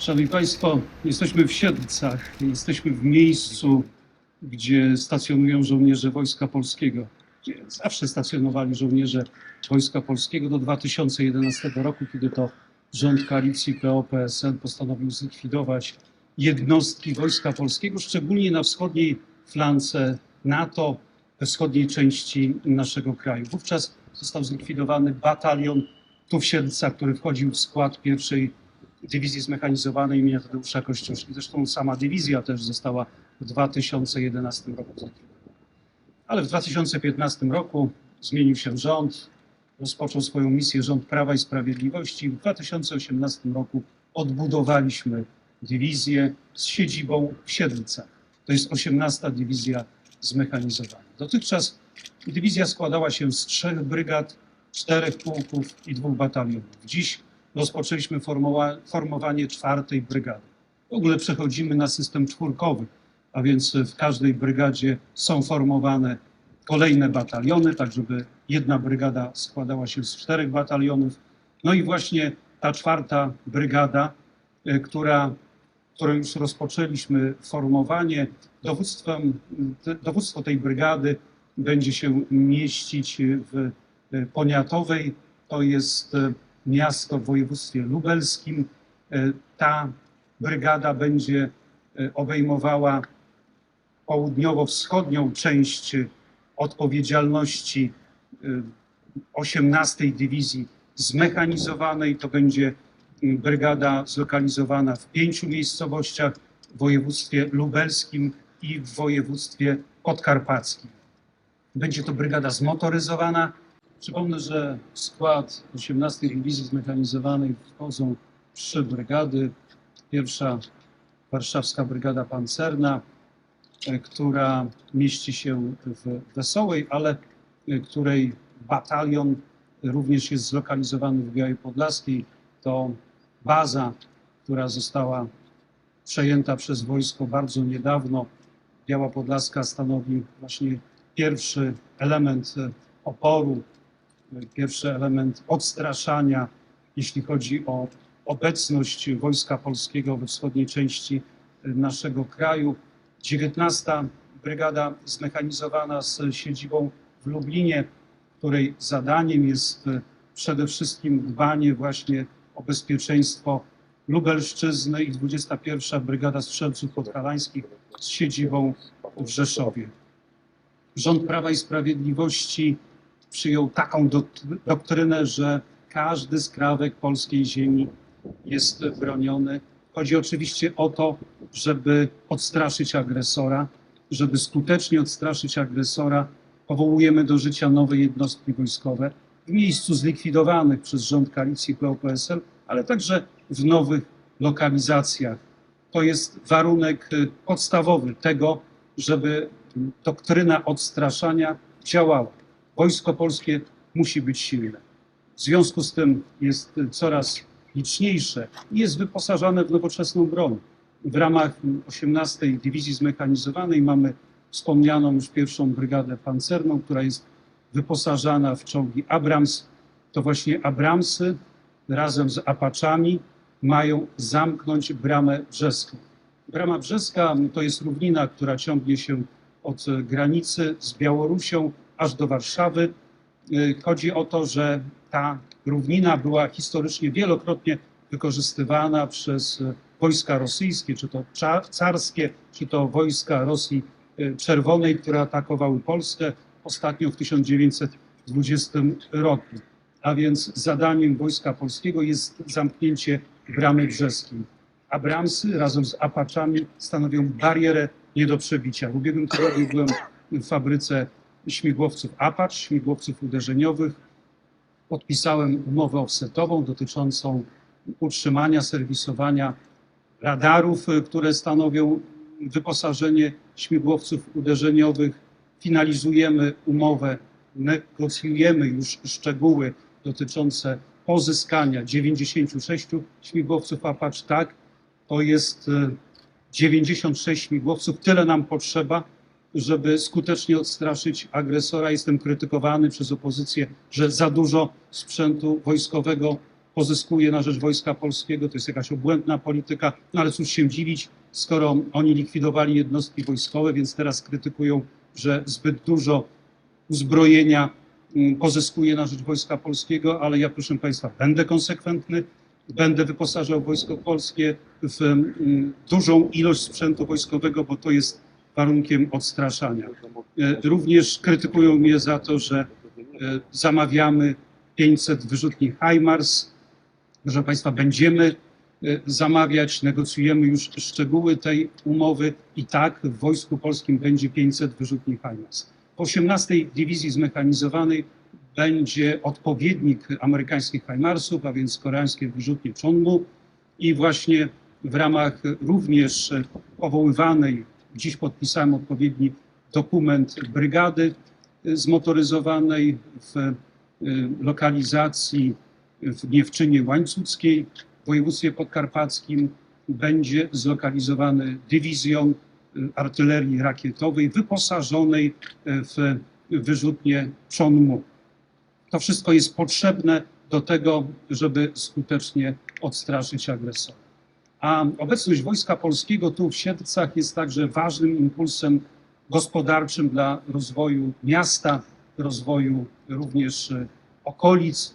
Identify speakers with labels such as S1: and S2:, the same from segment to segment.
S1: Szanowni Państwo, jesteśmy w Siedlcach. Jesteśmy w miejscu, gdzie stacjonują żołnierze Wojska Polskiego. Gdzie zawsze stacjonowali żołnierze Wojska Polskiego do 2011 roku, kiedy to rząd koalicji PO-PSL postanowił zlikwidować jednostki Wojska Polskiego, szczególnie na wschodniej flance NATO, we wschodniej części naszego kraju. Wówczas został zlikwidowany batalion tu w Siedlcach, który wchodził w skład pierwszej dywizji zmechanizowanej imienia Tadeusza Kościuszki. Zresztą sama dywizja też została w 2011 roku zlikwidowana. Ale w 2015 roku zmienił się rząd, rozpoczął swoją misję rząd Prawa i Sprawiedliwości w 2018 roku odbudowaliśmy dywizję z siedzibą w Siedlcach. To jest 18 dywizja zmechanizowana. Dotychczas dywizja składała się z trzech brygad, czterech pułków i dwóch batalionów. Dziś rozpoczęliśmy formowa- formowanie czwartej brygady. W ogóle przechodzimy na system czwórkowy, a więc w każdej brygadzie są formowane kolejne bataliony, tak żeby jedna brygada składała się z czterech batalionów. No i właśnie ta czwarta brygada, e, która, którą już rozpoczęliśmy formowanie, dowództwem, dowództwo tej brygady będzie się mieścić w e, Poniatowej. To jest e, miasto w województwie lubelskim. E, Ta brygada będzie e, obejmowała południowo-wschodnią część e, odpowiedzialności e, 18 Dywizji Zmechanizowanej. To będzie brygada zlokalizowana w pięciu miejscowościach w województwie lubelskim i w województwie podkarpackim. Będzie to brygada zmotoryzowana. Przypomnę, że w skład 18 Dywizji Zmechanizowanej wchodzą trzy brygady. Pierwsza Warszawska Brygada Pancerna, e, która mieści się w Wesołej, ale e, której batalion również jest zlokalizowany w Białej Podlaskiej. To baza, która została przejęta przez wojsko bardzo niedawno. Biała Podlaska stanowi właśnie pierwszy element e, oporu, pierwszy element odstraszania, jeśli chodzi o obecność Wojska Polskiego we wschodniej części naszego kraju. 19. Brygada zmechanizowana z siedzibą w Lublinie, której zadaniem jest e, przede wszystkim dbanie właśnie o bezpieczeństwo Lubelszczyzny i 21. Brygada Strzelców Podhalańskich z siedzibą w Rzeszowie. Rząd Prawa i Sprawiedliwości przyjął taką dok- doktrynę, że każdy skrawek polskiej ziemi jest broniony. Chodzi oczywiście o to, żeby odstraszyć agresora, żeby skutecznie odstraszyć agresora. Powołujemy do życia nowe jednostki wojskowe w miejscu zlikwidowanych przez rząd koalicji PO-PSL, ale także w nowych lokalizacjach. To jest warunek y, podstawowy tego, żeby doktryna odstraszania działała. Wojsko polskie musi być silne. W związku z tym jest coraz liczniejsze i jest wyposażane w nowoczesną broń. W ramach 18 Dywizji Zmechanizowanej mamy wspomnianą już pierwszą brygadę pancerną, która jest wyposażana w czołgi Abrams. To właśnie Abramsy razem z Apaczami mają zamknąć bramę brzeską. Brama brzeska to jest równina, która ciągnie się od granicy z Białorusią aż do Warszawy. Y, Chodzi o to, że ta równina była historycznie wielokrotnie wykorzystywana przez y, wojska rosyjskie, czy to carskie, czy to wojska Rosji y, Czerwonej, które atakowały Polskę ostatnio w 1920 roku. A więc zadaniem Wojska Polskiego jest zamknięcie bramy brzeskiej. Abramsy razem z Apaczami stanowią barierę nie do przebicia. W ubiegłym tygodniu byłem w fabryce śmigłowców Apacz, śmigłowców uderzeniowych. Podpisałem umowę offsetową dotyczącą utrzymania, serwisowania radarów, y, które stanowią wyposażenie śmigłowców uderzeniowych. Finalizujemy umowę, negocjujemy już szczegóły dotyczące pozyskania 96 śmigłowców Apache. Tak, to jest y, 96 śmigłowców. Tyle nam potrzeba, żeby skutecznie odstraszyć agresora. Jestem krytykowany przez opozycję, że za dużo sprzętu wojskowego pozyskuje na rzecz Wojska Polskiego. To jest jakaś obłędna polityka, no ale cóż się dziwić, skoro oni likwidowali jednostki wojskowe, więc teraz krytykują, że zbyt dużo uzbrojenia mm, pozyskuje na rzecz Wojska Polskiego, ale ja proszę Państwa będę konsekwentny, będę wyposażał Wojsko Polskie w mm, dużą ilość sprzętu wojskowego, bo to jest warunkiem odstraszania. E, Również krytykują mnie za to, że e, zamawiamy 500 wyrzutni HIMARS. Proszę Państwa, będziemy e, zamawiać, negocjujemy już szczegóły tej umowy i tak w Wojsku Polskim będzie 500 wyrzutni HIMARS. W 18 Dywizji Zmechanizowanej będzie odpowiednik amerykańskich HIMARSów, a więc koreańskie wyrzutnie Chonmu i właśnie w ramach również powoływanej, dziś podpisałem odpowiedni dokument brygady e, zmotoryzowanej w e, lokalizacji w Niewczynie Łańcuckiej w województwie podkarpackim będzie zlokalizowany dywizjon y, artylerii rakietowej wyposażonej y, w wyrzutnie Chonmu. To wszystko jest potrzebne do tego, żeby skutecznie odstraszyć agresora. A obecność Wojska Polskiego tu w Siedlcach jest także ważnym impulsem gospodarczym dla rozwoju miasta, rozwoju również y, okolic.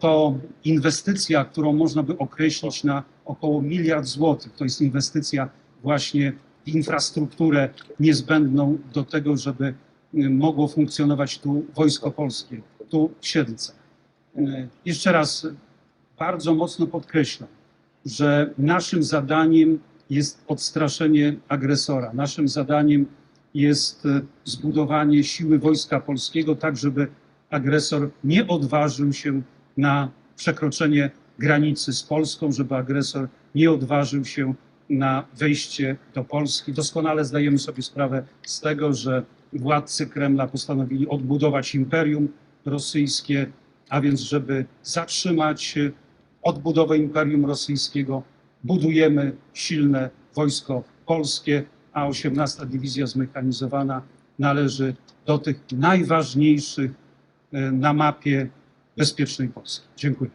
S1: To inwestycja, którą można by określić na około miliard złotych. To jest inwestycja właśnie w infrastrukturę niezbędną do tego, żeby y, mogło funkcjonować tu Wojsko Polskie, tu w Siedlcach. Y, Jeszcze raz bardzo mocno podkreślam, że naszym zadaniem jest odstraszenie agresora. Naszym zadaniem jest e, zbudowanie siły Wojska Polskiego, tak żeby agresor nie odważył się na przekroczenie granicy z Polską, żeby agresor nie odważył się na wejście do Polski. Doskonale zdajemy sobie sprawę z tego, że władcy Kremla postanowili odbudować imperium rosyjskie, a więc żeby zatrzymać e, odbudowę imperium rosyjskiego, budujemy silne wojsko polskie, a 18 Dywizja Zmechanizowana należy do tych najważniejszych e, na mapie bezpiecznej Polski. Dziękuję.